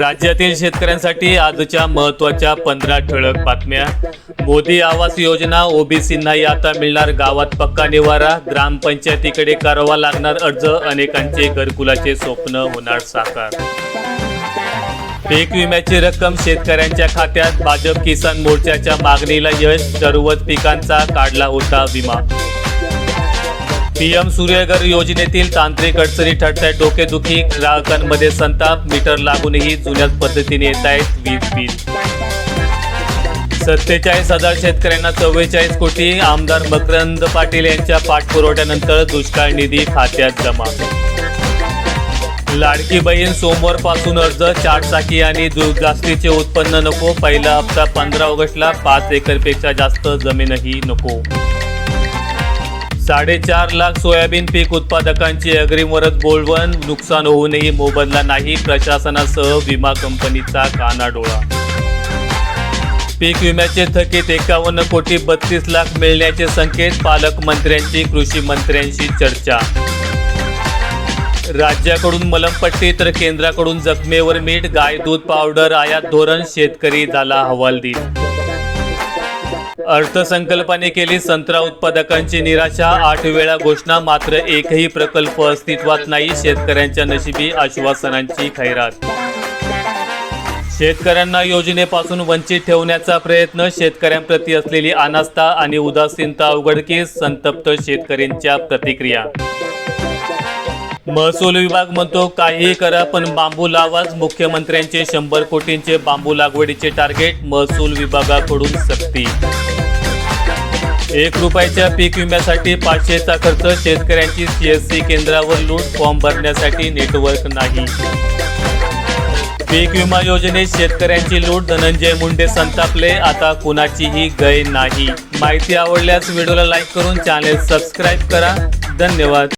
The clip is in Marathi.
राज्यातील शेतकऱ्यांसाठी आजच्या महत्त्वाच्या पंधरा ठळक बातम्या. मोदी आवास योजना ओबीसींनाही आता मिळणार गावात पक्का निवारा ग्रामपंचायतीकडे करावा लागणार अर्ज अनेकांचे घरकुलाचे स्वप्न होणार साकार. पीक विम्याची रक्कम शेतकऱ्यांच्या खात्यात भाजप किसान मोर्चाच्या मागणीला यश सर्वच पिकांचा काढला होता विमा. पीएम सूर्यघर योजनेतील तांत्रिक अडचणी ठरतायत. डोकेदुखी ग्राहकांमध्ये संताप मीटर लागूनही जुन्याच पद्धतीने येत आहेत वीज बिल. सत्तेचाळीस हजार शेतकऱ्यांना चव्वेचाळीस कोटी. आमदार मकरंद पाटील यांच्या पाठपुरवठ्यानंतर दुष्काळ निधी खात्यात जमा. लाडकी बहीण सोमवारपासून अर्ज चार चाकी आणि जास्तीचे उत्पन्न नको. पहिला हप्ता पंधरा ऑगस्टला पाच एकरपेक्षा जास्त जमीनही नको. साडेचार लाख सोयाबीन पीक उत्पादकांची अग्रिमवरच बोलवण. नुकसान होऊनही मोबदला नाही. प्रशासनासह विमा कंपनीचा कानाडोळा. पीक विम्याचे थकीत एकावन्न कोटी बत्तीस लाख मिळण्याचे संकेत. पालकमंत्र्यांची कृषी मंत्र्यांशी चर्चा. राज्याकडून मलमपट्टी तर केंद्राकडून जखमेवर मीठ गाय दूध पावडर आयात धोरण शेतकरी झाला हवालदिल. अर्थसंकल्पाने केली संत्रा उत्पादकांची निराशा. आठ वेळा घोषणा मात्र एकही प्रकल्प अस्तित्वात नाही शेतकऱ्यांच्या नशिबी आश्वासनांची खैरात. शेतकऱ्यांना योजनेपासून वंचित ठेवण्याचा प्रयत्न शेतकऱ्यांप्रती असलेली अनास्था आणि उदासीनता उघडकीस संतप्त शेतकऱ्यांच्या प्रतिक्रिया. महसूल विभाग म्हणतो काहीही करा पण बांबू लावाच मुख्यमंत्र्यांचे शंभर कोटींचे बांबू लागवडीचे टार्गेट महसूल विभागाकडून सक्ती. एक रुपयाच्या पीक विम्यासाठी पाचशेचा खर्च शेतकऱ्यांची सीएससी केंद्रावर लूट फॉर्म भरण्यासाठी नेटवर्क नाही. पीक विमा योजनेत शेतकऱ्यांची लूट धनंजय मुंडे संतापले आता कुणाचीही गय नाही. माहिती आवडल्यास व्हिडिओला लाईक करून चॅनेल सबस्क्राईब करा. धन्यवाद.